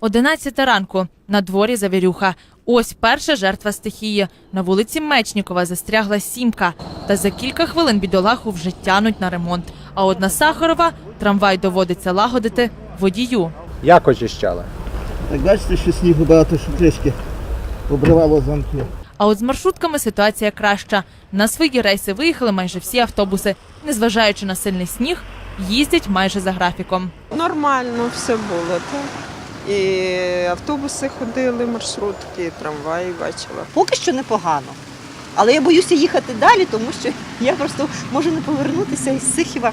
11 ранку на дворі завірюха. Ось перша жертва стихії. На вулиці Мечнікова застрягла сімка. Та за кілька хвилин бідолаху вже тянуть на ремонт. А от на Сахарова трамвай доводиться лагодити водію. Як очищали? Так бачите, що снігу багато, що трішки обривало замки. А от з маршрутками ситуація краща. На свої рейси виїхали майже всі автобуси. Незважаючи на сильний сніг, їздять майже за графіком. Нормально все було, так. І автобуси ходили, маршрутки, трамваї бачила. Поки що непогано. Але я боюся їхати далі, тому що я просто можу не повернутися із Сихіва.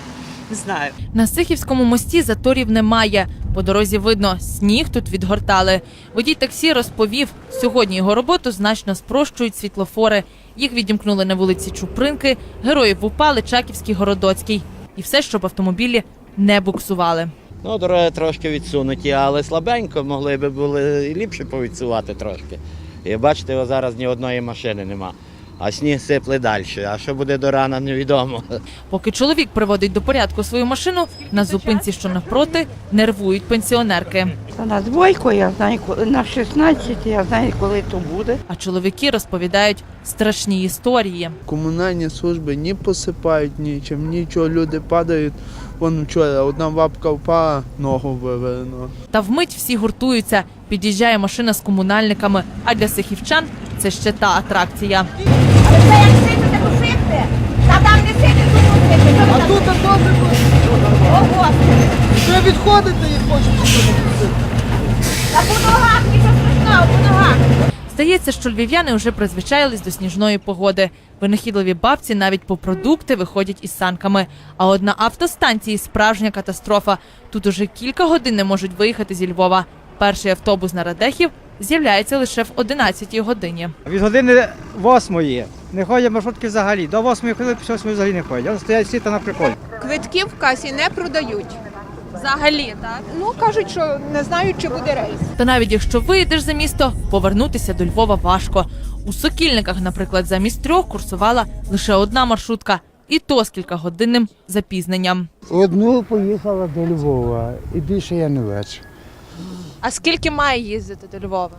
Не знаю. На Сихівському мості заторів немає. По дорозі видно, сніг тут відгортали. Водій таксі розповів, сьогодні його роботу значно спрощують світлофори. Їх відімкнули на вулиці Чупринки, героїв упали Чаківський, Городоцький. І все, щоб автомобілі не буксували. Ну, дороги трошки відсунуті, але слабенько могли би були і ліпше повідсувати трошки. І бачите, зараз ні одної машини нема. А сніг сипле далі. А що буде до рана, невідомо. Поки чоловік приводить до порядку свою машину, на зупинці, що навпроти, нервують пенсіонерки. Та на двойку я знаю, коли на 16 я знаю, коли то буде. А чоловіки розповідають страшні історії. Комунальні служби ні посипають нічим, нічого, люди падають. Вон вчора одна бабка впала, ногу вивернула. Та вмить всі гуртуються. Під'їжджає машина з комунальниками. А для сихівчан це ще та атракція. Це як сипете, то. Та там не тут сипте. А тут добре буде. О, Господи. Ви відходите і хочете. Та по ногах, нічого страшного, по ногах. Здається, що львів'яни вже призвичаїлись до сніжної погоди. Винахідливі бабці навіть по продукти виходять із санками. А от на автостанції справжня катастрофа. Тут уже кілька годин не можуть виїхати зі Львова. Перший автобус на Радехів з'являється лише в 11 годині. Від години восьмої не ходять маршрутки взагалі. До восьмої хвилини після восьмої взагалі не ходять. Вони стоять всі та на приколі. Квитки в касі не продають. Взагалі, так? Ну, кажуть, що не знають, чи буде рейс. Та навіть якщо виїдеш за місто, повернутися до Львова важко. У Сокільниках, наприклад, замість трьох курсувала лише одна маршрутка, і то з кількагодинним запізненням. Одну поїхала до Львова і більше я не бачу. А скільки має їздити до Львова?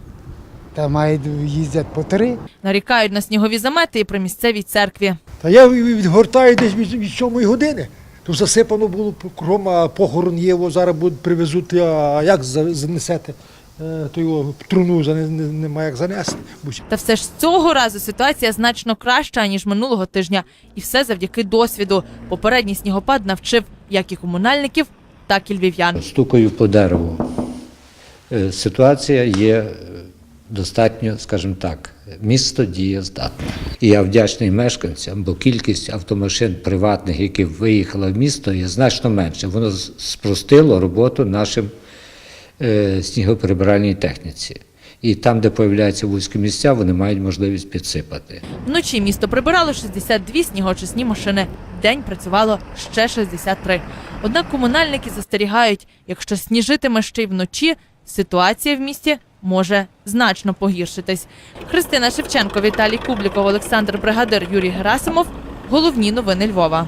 Та мають їздять по три. Нарікають на снігові замети і при місцевій церкві. Та я відгортаю десь від, від 7 години. Тут засипано було кругом, а похорон є, о, зараз будуть привезуть, а як занесете? Е, То його труну немає як занести. Та все ж цього разу ситуація значно краща ніж минулого тижня, і все завдяки досвіду. Попередній снігопад навчив як і комунальників, так і львів'ян. стукаю по дереву. Е, Ситуація є е, достатньо, скажімо так, місто дієздатне. І я вдячний мешканцям, бо кількість автомашин приватних, які виїхали в місто, є значно менше. Воно спростило роботу нашим е, снігоприбиральній техніці. І там, де появляються вузькі місця, вони мають можливість підсипати. Вночі місто прибирало 62 снігоочисні машини. День працювало ще 63. Однак комунальники застерігають, якщо сніжитиме ще й вночі, ситуація в місті може значно погіршитись. Христина Шевченко, Віталій Кубліков, Олександр Бригадир, Юрій Герасимов. Головні новини Львова.